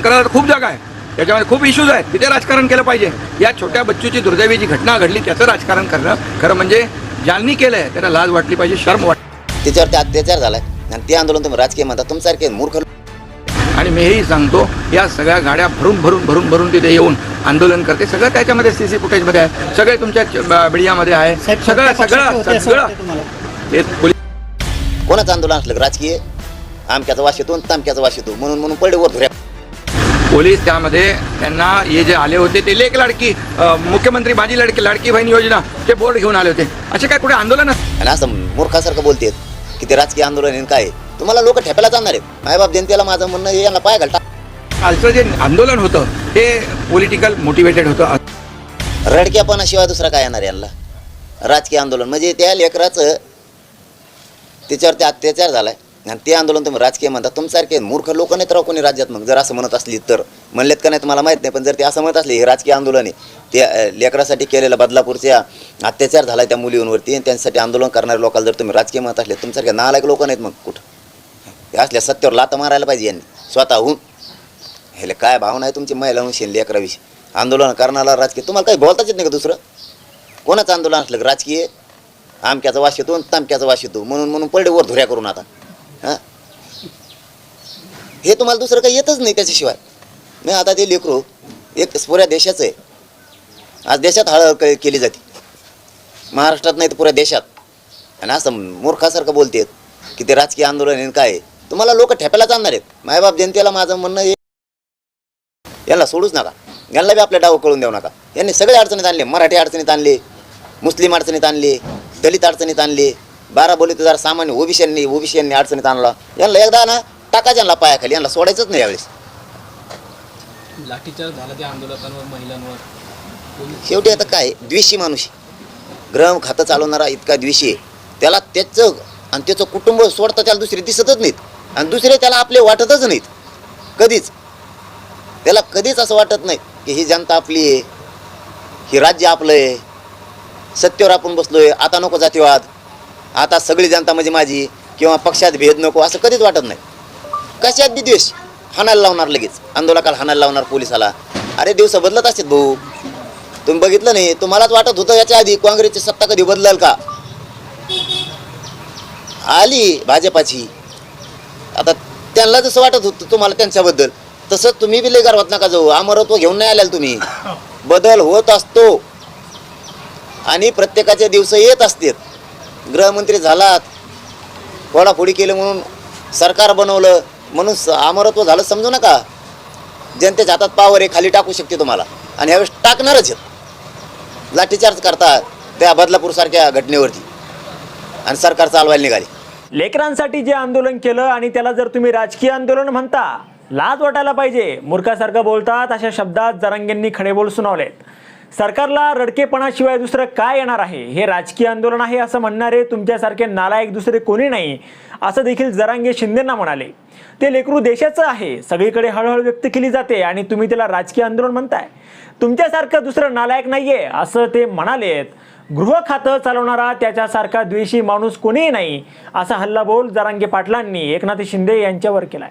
करायला खूप जागा आहे. त्याच्यामध्ये खूप इश्यूज आहेत. तिथे राजकारण केलं पाहिजे. या छोट्या बच्चूची दुर्दैवी जी घटना घडली त्याचं राजकारण करणं खरं म्हणजे ज्यांनी केलं आहे त्यांना लाज वाटली पाहिजे शर्म वाट त्याच्यावरती अत्याचार झालाय. आणि ते आंदोलन तुम्ही राजकीय म्हणता तुमच्यासारखे मूर्ख आणि मी हेही सांगतो या सगळ्या गाड्या भरून भरून भरून भरून तिथे येऊन आंदोलन करते. सगळं त्याच्यामध्ये सी सी फुटेजमध्ये आहे. सगळे तुमच्या मीडियामध्ये आहे. सगळं सगळं सगळं? ते कोणाचं आंदोलन असलं राजकीय? आमक्याचा वास येतो तामक्याचा वास येतो म्हणून म्हणून पडले वर धुऱ्या पोलीस त्यामध्ये त्यांना हे जे आले होते ते लेख लाडकी मुख्यमंत्री माझी लाडकी लाडकी बहीण योजना ते बोर्ड घेऊन आले होते. असे काय कुठे आंदोलन? आणि असं मूर्खासारखं बोलतेत की ते राजकीय आंदोलन आहे काय आहे. तुम्हाला लोक ठेप्याला जाणार आहेत. मायबाप जनतेला माझं म्हणणं हे यांना पाय घालता. कालचं जे आंदोलन होतं ते पॉलिटिकल मोटिवेटेड होतं. रडक्यापणाशिवाय दुसरा काय येणार यांना? राजकीय आंदोलन. म्हणजे त्या लेकराचं त्याच्यावरती अत्याचार झालाय. आणि ते आंदोलन तुम्ही राजकीय म्हणता तुमच्यासारखे मूर्ख लोक नाहीत राव कोणी राज्यात. मग जर असं म्हणत असली तर म्हणलेत का नाही तुम्हाला माहीत नाही पण जर ते असं म्हणत असले हे राजकीय आंदोलन आहे ते लेकरासाठी केलेलं बदलापूरच्या अत्याचार झाला त्या मुलींवरती आणि त्यांच्यासाठी आंदोलन करणाऱ्या लोकांना जर तुम्ही राजकीय म्हणत असले तुमच्यासारखे नालायक लोक नाहीत मग कुठं? हे असल्या सत्यावर लाता मारायला पाहिजे यांनी स्वतःहून. ह्याला काय भावना आहे तुमची महिला शेन लेकराविषयी? आंदोलन करणारा राजकीय तुम्हाला काही बोलताच येत नाही का दुसरं? कोणाचं आंदोलन असलं राजकीय? आमक्याचा वास येतो तामक्याचा वास येतो म्हणून म्हणून पडले वर धुऱ्या करून आता. हां? हे तुम्हाला दुसरं काही येतच नाही त्याच्याशिवाय. नाही आता ते लेकरू एक पुऱ्या देशाचं आहे. आज देशात हळद केली जाते. महाराष्ट्रात नाही तर पुऱ्या देशात. आणि असं मूर्खासारखं बोलतेत की ते राजकीय आंदोलन आहे काय आहे. तुम्हाला लोक ठेपायला जाणार आहेत. मायबाप जनतेला माझं म्हणणं हे यांना सोडूच नका. यांना बी आपल्या डाव कळून देऊ नका. यांनी सगळे अडचणीत आणले. मराठी अडचणीत आणले. मुस्लिम अडचणीत आणले. दलित अडचणीत आणले. बारा बोलीत जरा सामान्य ओबीसीयांनी ओबीसीयांनी अडचणीत आणला. यांना एकदा ना टाका यांना पायाखाली यांना सोडायचंच नाही यावेळेस. लाठीचार्ज झाला त्या आंदोलकांवर महिलांवर. पोलीस शेवटी आता काय? द्वेषी माणूस आहे. ग्रह खातं चालवणारा इतका द्वेषी आहे. त्याला त्याचं आणि त्याचं कुटुंब सोडता त्याला दुसरे दिसतच नाहीत. आणि दुसरे त्याला आपले वाटतच नाहीत. कधीच. त्याला कधीच असं वाटत नाही की ही जनता आपली आहे. ही राज्य आपलं आहे. सत्तेवर आपण बसलोय. आता नको जातीवाद. आता सगळी जनता म्हणजे माझी किंवा पक्षात भेद नको असं कधीच वाटत नाही. कशात बी द्वेष? हाणायला लावणार लगेच. आंदोलकाला हाणायला लावणार पोलिसाला. अरे दिवस बदलत असतात भाऊ. तुम्ही बघितलं नाही तुम्हालाच वाटत होतं याच्या आधी काँग्रेसची सत्ता कधी बदलाल का? आली भाजपाची. आता त्यांना जसं वाटत होतं तुम्हाला त्यांच्याबद्दल. तसं तुम्ही बी लय गर्वात नका जाऊ. अमरत्व घेऊन नाही आल्याल तुम्ही. बदल होत असतो. आणि प्रत्येकाचे दिवस येत असतात. गृहमंत्री झालात फोडाफोडी केलं म्हणून सरकार बनवलं म्हणून स- अमरत्व झालं समजू नका. जनतेच्या हातात पावर आहे खाली टाकू शकते तुम्हाला. आणि यावेळेस टाकणारच आहेत. लाठीचार्ज करतात त्या बदलापूरसारख्या घटनेवरती. आणि सरकार चालवायला निघाली. लेकरांसाठी जे आंदोलन केलं आणि त्याला जर तुम्ही राजकीय आंदोलन म्हणता लाज वाटायला पाहिजे. मूर्खासारखं बोलतात अशा शब्दात जरांगेंनी खडेबोल सुनावलेत. सरकारला रडकेपणाशिवाय दुसरं काय येणार आहे? हे राजकीय आंदोलन आहे असं म्हणणारे तुमच्यासारखे नालायक दुसरे कोणी नाही असं देखील जरांगे शिंदेंना म्हणाले. ते लेकरू देशाचं आहे. सगळीकडे हळहळ व्यक्त केली जाते आणि तुम्ही त्याला राजकीय आंदोलन म्हणताय. तुमच्यासारखं दुसरं नालायक नाहीये असं ते म्हणालेत. गृह खातं चालवणारा त्याच्यासारखा द्वेषी माणूस कोणीही नाही असा हल्लाबोल जरांगे पाटलांनी एकनाथ शिंदे यांच्यावर केलाय.